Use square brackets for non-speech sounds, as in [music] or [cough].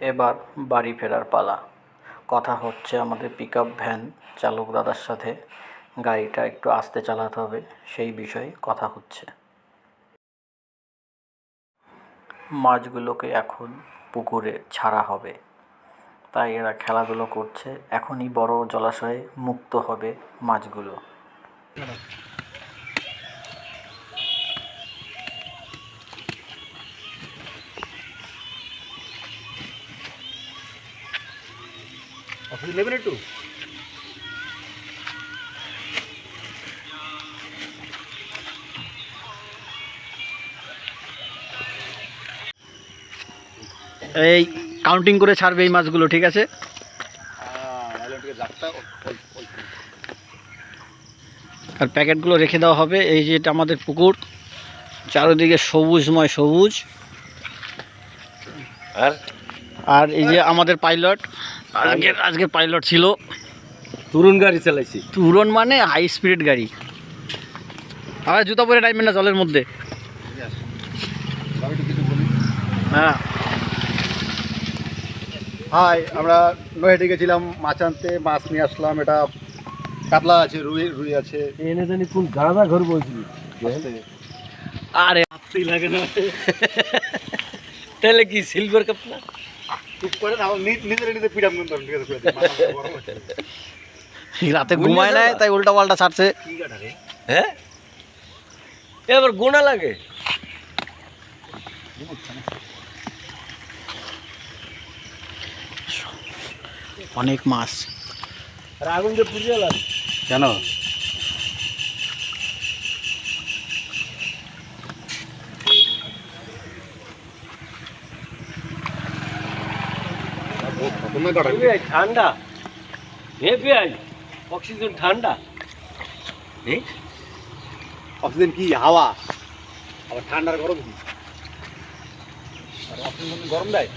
এবার বাড়ি ফেরার পালা। কথা হচ্ছে আমাদের পিক আপ ভ্যান চালক দাদার সাথে। গাড়িটা একটু আস্তে চালাতে হবে, সেই বিষয়ে কথা হচ্ছে। মাছগুলোকে এখন পুকুরে ছাড়া হবে। তাই এরা খেলাধুলো করছে। এখনই বড় জলাশয়ে মুক্ত হবে মাছগুলো। আপনি নেবেন একটু এই কাউন্টিং করে ছাড়বে এই মাছগুলো ঠিক আছে? আর প্যাকেটগুলো রেখে দেওয়া হবে এই যে এটা আমাদের পুকুর চারিদিকে সবুজময় সবুজ। আর আর এই যে আমাদের পাইলট আগের আজকের পাইলট ছিল। তরুণ গাড়ি চালাইছি। তুরন মানে হাই স্পিড গাড়ি। আর জুতা পরে টাইম না জলের মধ্যে। হ্যাঁ। হাই আমরা নয়হাটি গেছিলাম মাছ আনতে মাছ নিয়ে আসলাম। এটা কাতলা আছে রুই রুই আছে। এনে জানি কোন গাঁদা ঘর বলছিলি? আরে। হাতই লাগে না। [laughs] তাহলে কি সিলভার কাপ না? চুপ করে না নিজের নিজে পিড়াম কিন্তু ঠিক আছে করে দিই। মাথা আমার গরম হচ্ছে। রাতে ঘুমায় নাই তাই উল্টা পাল্টা ছাড়ছে। হ্যাঁ? এবার গোনা লাগে। অনেক মাছ। আর আগুন যে পুজো লাগে কেন? ঠান্ডা। হে পেঁয়াজ অক্সিজেন ঠান্ডা। অক্সিজেন কি হাওয়া? আবার ঠান্ডার গরম কি? অক্সিজেন গরম দেয়?